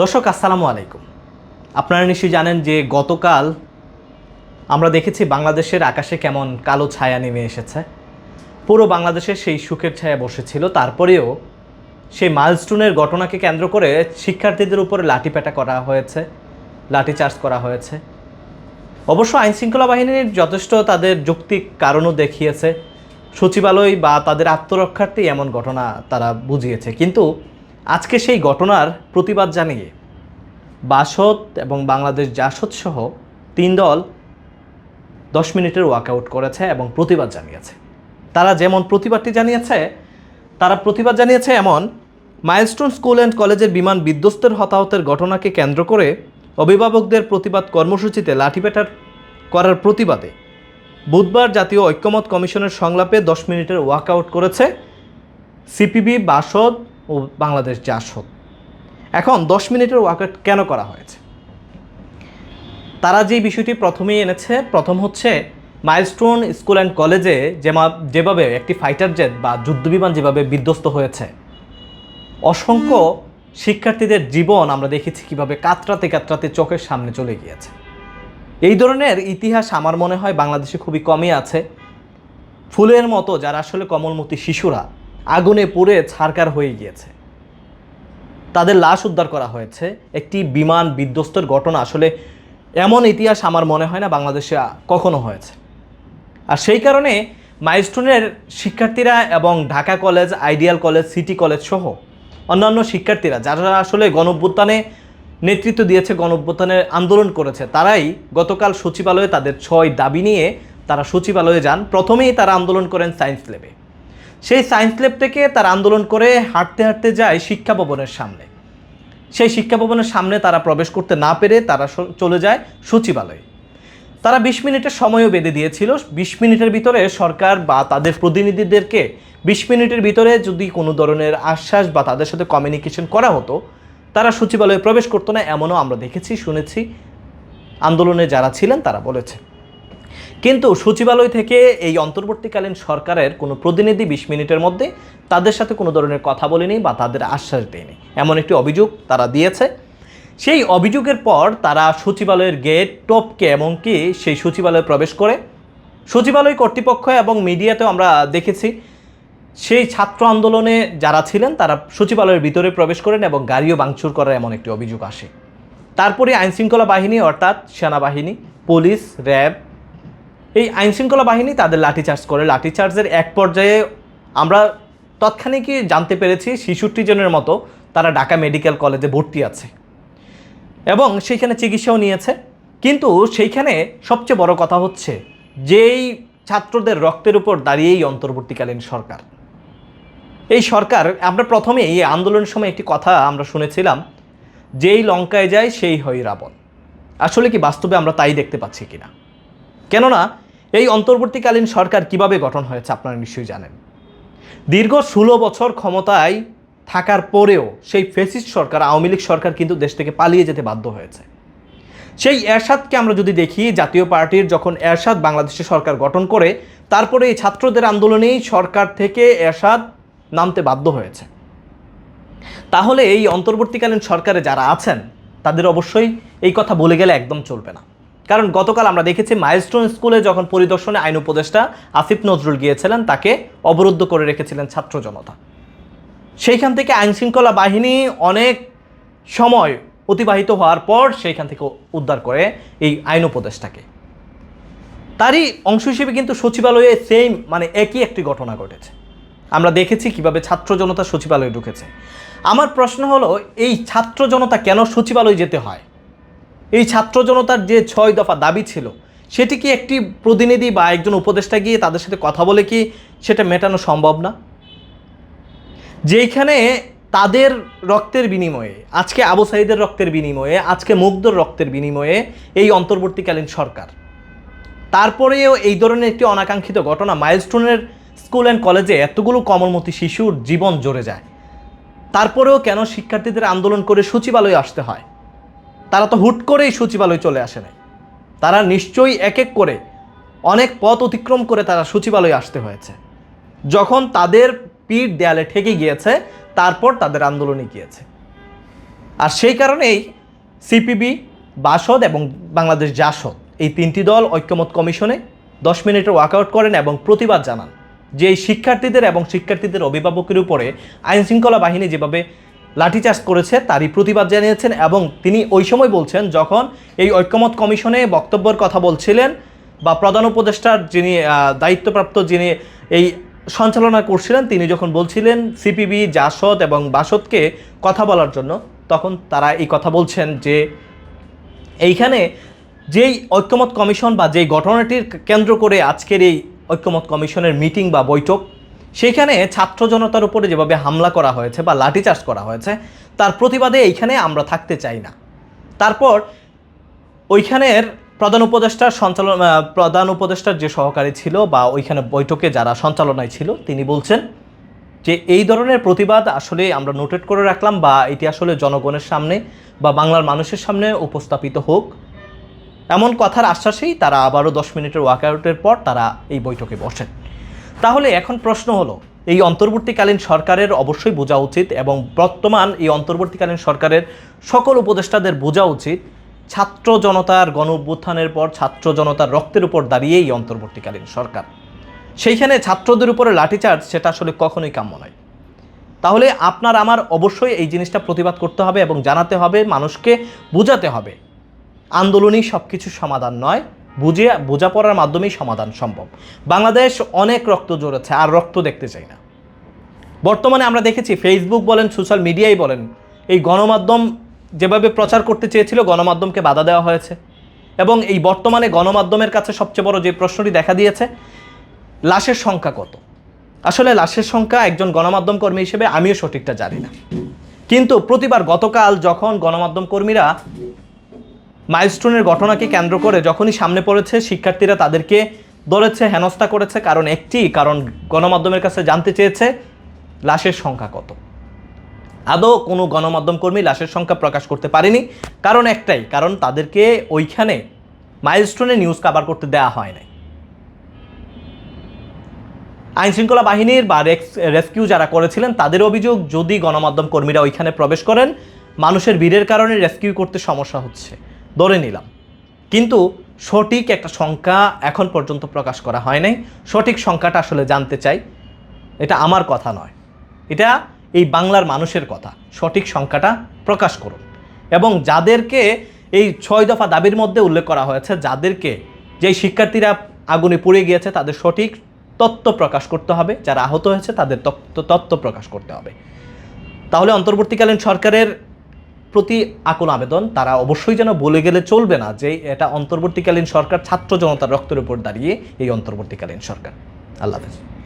দর্শক, আসসালামু আলাইকুম। আপনারা নিশ্চয়ই জানেন যে গতকাল আমরা দেখেছি বাংলাদেশের আকাশে কেমন কালো ছায়া নেমে এসেছে। পুরো বাংলাদেশে সেই সুখের ছায়া বসেছিল। তারপরেও সেই মাইলস্টোনের ঘটনাকে কেন্দ্র করে শিক্ষার্থীদের উপরে লাঠিপেটা করা হয়েছে লাঠিচার্জ করা হয়েছে। অবশ্য আইন শৃঙ্খলা বাহিনীর যথেষ্ট তাদের যৌক্তিক কারণও দেখিয়েছে। সচিবালয় বা তাদের আত্মরক্ষার্থেই এমন ঘটনা তারা বুঝিয়েছে। কিন্তু আজকে সেই ঘটনার প্রতিবাদ জানিয়ে বাসদ এবং বাংলাদেশ জাসদ সহ তিন দল দশ মিনিটের ওয়াকআউট করেছে এবং প্রতিবাদ জানিয়েছে। তারা যেমন প্রতিবাদটি জানিয়েছে, তারা প্রতিবাদ জানিয়েছে এমন মাইলস্টোন স্কুল অ্যান্ড কলেজের বিমান বিধ্বস্তের হতাহতের ঘটনাকে কেন্দ্র করে অভিভাবকদের প্রতিবাদ কর্মসূচিতে লাঠিপেটার করার প্রতিবাদে বুধবার জাতীয় ঐক্যমত কমিশনের সংলাপে দশ মিনিটের ওয়াকআউট করেছে সিপিবি, বাসদ ও বাংলাদেশ জাসদ এখন দশ মিনিটের ওয়াকআউট কেন করা হয়েছে? তারা যে বিষয়টি প্রথমেই এনেছে, প্রথম হচ্ছে মাইলস্টোন স্কুল অ্যান্ড কলেজে যেভাবে একটি ফাইটার জেট বা যুদ্ধবিমান যেভাবে বিধ্বস্ত হয়েছে, অসংখ্য শিক্ষার্থীদের জীবন আমরা দেখেছি কীভাবে কাতরাতে কাতরাতে চোখের সামনে চলে গিয়েছে। এই ধরনের ইতিহাস আমার মনে হয় বাংলাদেশে খুবই কমই আছে। ফুলের মতো যারা আসলে কমলমতি শিশুরা আগুনে পুড়ে ছারকার হয়ে গিয়েছে। তাদের লাশ উদ্ধার করা হয়েছে। একটি বিমান বিধ্বস্তর ঘটনা। আসলে এমন ইতিহাস আমার মনে হয় না বাংলাদেশে কখনো হয়েছে। আর সেই কারণে মাইলস্টোনের শিক্ষার্থীরা এবং Dhaka college, ideal college, city college সহ অন্যান্য শিক্ষার্থীরা যারা আসলে গণঅভ্যুত্থানে নেতৃত্ব দিয়েছে গণঅভ্যুত্থানের আন্দোলন করেছে, তারাই গতকাল সচিবালয়ে তাদের ছয় দাবি নিয়ে তারা সচিবালয়ে যান। প্রথমেই তারা আন্দোলন করেন সায়েন্স ল্যাবে। সেই সায়েন্স ল্যাব থেকে তারা আন্দোলন করে হাঁটতে হাঁটতে যায় শিক্ষা ভবনের সামনে। সেই শিক্ষা ভবনের সামনে তারা প্রবেশ করতে না পেরে তারা চলে যায় সচিবালয়ে। তারা বিশ মিনিটের সময়ও বেঁধে দিয়েছিল। বিশ মিনিটের ভিতরে সরকার বা তাদের প্রতিনিধিদেরকে বিশ মিনিটের ভিতরে যদি কোনো ধরনের আশ্বাস বা তাদের সাথে কমিউনিকেশন করা হতো, তারা সচিবালয়ে প্রবেশ করতো না, এমনও আমরা দেখেছি, শুনেছি। আন্দোলনে যারা ছিলেন তারা বলেছে কিন্তু সচিবালয় থেকে এই অন্তর্বর্তীকালীন সরকারের কোনো প্রতিনিধি বিশ মিনিটের মধ্যে তাদের সাথে কোনো ধরনের কথা বলেনি বা তাদের আশ্বাস দেয়নি। এমন একটি অভিযোগ তারা দিয়েছে। সেই অভিযোগের পর তারা সচিবালয়ের গেট টপকে এমনকি সেই সচিবালয়ে প্রবেশ করে। সচিবালয় কর্তৃপক্ষ এবং মিডিয়াতেও আমরা দেখেছি, সেই ছাত্র আন্দোলনে যারা ছিলেন তারা সচিবালয়ের ভিতরে প্রবেশ করেন এবং গাড়িও ভাঙচুর করার এমন একটি অভিযোগ আসে। তারপরে আইনশৃঙ্খলা বাহিনী অর্থাৎ সেনাবাহিনী, পুলিশ, র্যাব এই আইনশৃঙ্খলা বাহিনী তাদের লাঠিচার্জ করে। লাঠিচার্জের এক পর্যায়ে আমরা তৎক্ষণিকই জানতে পেরেছি, শিশুটি জনের মতো, তারা ঢাকা মেডিকেল কলেজে ভর্তি আছে এবং সেইখানে চিকিৎসাও নিয়েছে। কিন্তু সেইখানে সবচেয়ে বড় কথা হচ্ছে, যেই ছাত্রদের রক্তের উপর দাঁড়িয়েই অন্তর্বর্তীকালীন সরকার। এই সরকার, আমরা প্রথমে এই আন্দোলনের সময় একটি কথা আমরা শুনেছিলাম, যেই লঙ্কায় যায় সেই হয় রাবণ। আসলে কি বাস্তবে আমরা তাই দেখতে পাচ্ছি কিনা? কেননা এই অন্তর্বর্তীকালীন সরকার কীভাবে গঠন হয়েছে আপনারা নিশ্চয়ই জানেন। দীর্ঘ ষোলো বছর ক্ষমতায় থাকার পরেও সেই ফেসিস্ট সরকার, আওয়ামী লীগ সরকার কিন্তু দেশ থেকে পালিয়ে যেতে বাধ্য হয়েছে। সেই এরশাদকে আমরা যদি দেখি, জাতীয় পার্টির যখন এরশাদ বাংলাদেশে সরকার গঠন করে, তারপরে এই ছাত্রদের আন্দোলনেই সরকার থেকে এরশাদ নামতে বাধ্য হয়েছে। তাহলে এই অন্তর্বর্তীকালীন সরকারে যারা আছেন, তাদের অবশ্যই এই কথা বলে গেলে একদম চলবে না। কারণ গতকাল আমরা দেখেছি মাইলস্টোন স্কুলে যখন পরিদর্শনে আইন উপদেষ্টা আসিফ নজরুল গিয়েছিলেন, তাকে অবরুদ্ধ করে রেখেছিলেন ছাত্র জনতা। সেইখান থেকে আইন শৃঙ্খলা বাহিনী অনেক সময় অতিবাহিত হওয়ার পর সেইখান থেকে উদ্ধার করে এই আইন উপদেষ্টাকে। তারই অংশ হিসেবে কিন্তু সচিবালয়ে সেম মানে একই একটি ঘটনা ঘটেছে। আমরা দেখেছি কীভাবে ছাত্র জনতা সচিবালয়ে ঢুকেছে। আমার প্রশ্ন হলো, এই ছাত্র জনতা কেন সচিবালয়ে যেতে হয়? এই ছাত্র জনতার যে ছয় দফা দাবি ছিল, সেটি কি একটি প্রতিনিধি বা একজন উপদেষ্টা গিয়ে তাদের সাথে কথা বলে কি সেটা মেটানো সম্ভব না? যেইখানে তাদের রক্তের বিনিময়ে, আজকে আবু সাইদের রক্তের বিনিময়ে, আজকে মুগ্ধর রক্তের বিনিময়ে এই অন্তর্বর্তীকালীন সরকার। তারপরেও এই ধরনের একটি অনাকাঙ্ক্ষিত ঘটনা মাইলস্টোনের স্কুল অ্যান্ড কলেজে এতগুলো কমলমতি শিশুর জীবন জড়ে যায়। তারপরেও কেন শিক্ষার্থীদের আন্দোলন করে সচিবালয়ে আসতে হয়? তারা তো হুট করেই সচিবালয়ে চলে আসে নাই। তারা নিশ্চয়ই এক এক করে অনেক পথ অতিক্রম করে তারা সচিবালয়ে আসতে হয়েছে। যখন তাদের পিঠ দেয়ালে ঠেকে গিয়েছে, তারপর তাদের আন্দোলনে গিয়েছে। আর সেই কারণেই সিপিবি, বাসদ এবং বাংলাদেশ জাসদ এই তিনটি দল ঐক্যমত কমিশনে দশ মিনিটের ওয়াকআউট করেন এবং প্রতিবাদ জানান যে এই শিক্ষার্থীদের এবং শিক্ষার্থীদের অভিভাবকের উপরে আইনশৃঙ্খলা বাহিনী যেভাবে লাঠিচার্জ করেছে, তারই প্রতিবাদ জানিয়েছেন এবং তিনি ওই সময় বলছেন, যখন এই ঐক্যমত কমিশনে বক্তব্যের কথা বলছিলেন বা প্রধান উপদেষ্টার যিনি দায়িত্বপ্রাপ্ত যিনি এই সঞ্চালনা করছিলেন, তিনি যখন বলছিলেন সিপিবি, জাসদ এবং বাসদকে কথা বলার জন্য, তখন তারা এই কথা বলছেন যে এইখানে যেই ঐক্যমত কমিশন বা যেই ঘটনাটির কেন্দ্র করে আজকের এই ঐক্যমত কমিশনের মিটিং বা বৈঠক সেখানে ছাত্র জনতার উপরে যেভাবে হামলা করা হয়েছে বা লাঠিচার্জ করা হয়েছে, তার প্রতিবাদে এইখানে আমরা থাকতে চাই না। তারপর ওইখানের প্রধান উপদেষ্টার সঞ্চালন প্রধান উপদেষ্টার যে সহকারী ছিল বা ওইখানে বৈঠকে যারা সঞ্চালনায় ছিল, তিনি বলছেন যে এই ধরনের প্রতিবাদ আসলে আমরা নোটেট করে রাখলাম বা এটি আসলে জনগণের সামনে বা বাংলার মানুষের সামনে উপস্থাপিত হোক। এমন কথার আশ্বাসেই তারা আবারও দশ মিনিটের ওয়াকআউটের পর তারা এই বৈঠকে বসেন। তাহলে এখন প্রশ্ন হলো, এই অন্তর্বর্তীকালীন সরকারের অবশ্যই বোঝা উচিত এবং বর্তমান এই অন্তর্বর্তীকালীন সরকারের সকল উপদেষ্টাদের বোঝা উচিত ছাত্র জনতার গণ অভ্যুত্থানের পর ছাত্র জনতার রক্তের উপর দাঁড়িয়ে এই অন্তর্বর্তীকালীন সরকার। সেইখানে ছাত্রদের উপরে লাঠিচার্জ সেটা আসলে কখনোই কাম্য নয়। তাহলে আপনার আমার অবশ্যই এই জিনিসটা প্রতিবাদ করতে হবে এবং জানাতে হবে, মানুষকে বোঝাতে হবে। আন্দোলনই সব কিছুর সমাধান নয়। বুঝে বোঝাপড়ার মাধ্যমেই সমাধান সম্ভব। বাংলাদেশ অনেক রক্ত জড়েছে আর রক্ত দেখতে চাই না। বর্তমানে আমরা দেখেছি ফেসবুক বলেন সোশ্যাল মিডিয়াই বলেন, এই গণমাধ্যম যেভাবে প্রচার করতে চেয়েছিল, গণমাধ্যমকে বাধা দেওয়া হয়েছে। এবং এই বর্তমানে গণমাধ্যমের কাছে সবচেয়ে বড় যে প্রশ্নটি দেখা দিয়েছে, লাশের সংখ্যা কত? আসলে লাশের সংখ্যা একজন গণমাধ্যম কর্মী হিসেবে আমিও সঠিকটা জানি না। কিন্তু প্রতিবার গতকাল যখন গণমাধ্যম কর্মীরা মাইলস্টোনের ঘটনাকে কেন্দ্র করে যখনই সামনে পড়েছে, শিক্ষার্থীরা তাদেরকে ধরেছে হেনস্থা করেছে। কারণ একটি, কারণ গণমাধ্যমের কাছে জানতে চেয়েছে, লাশের সংখ্যা কত। আদৌ কোনো গণমাধ্যম কর্মী লাশের সংখ্যা প্রকাশ করতে পারেনি। কারণ একটাই, কারণ তাদেরকে ওইখানে মাইলস্টোনে নিউজ কাভার করতে দেওয়া হয় নাই। আইনশৃঙ্খলা বাহিনীর বা রেস্কিউ যারা করেছিলেন, তাদের অভিযোগ, যদি গণমাধ্যম কর্মীরা ওইখানে প্রবেশ করেন, মানুষের ভিড়ের কারণে রেস্কিউ করতে সমস্যা হচ্ছে। ধরে নিলাম। কিন্তু সঠিক একটা সংখ্যা এখন পর্যন্ত প্রকাশ করা হয় নাই। সঠিক সংখ্যাটা আসলে জানতে চাই। এটা আমার কথা নয়। এটা এই বাংলার মানুষের কথা। সঠিক সংখ্যাটা প্রকাশ করুন। এবং যাদেরকে এই ছয় দফা দাবির মধ্যে উল্লেখ করা হয়েছে, যাদেরকে যেই শিক্ষার্থীরা আগুনে পুড়ে গিয়েছে, তাদের সঠিক তত্ত্ব প্রকাশ করতে হবে। যারা আহত হয়েছে, তাদের তত্ত্ব তথ্য প্রকাশ করতে হবে। তাহলে অন্তর্বর্তীকালীন সরকারের প্রতি আকুল আবেদন তারা অবশ্যই যেন বলে গেলে চলবে না যে এটা অন্তর্বর্তীকালীন সরকার ছাত্র জনতার রক্তের উপর দাঁড়িয়ে এই অন্তর্বর্তীকালীন সরকার। আল্লাহ হাফেজ।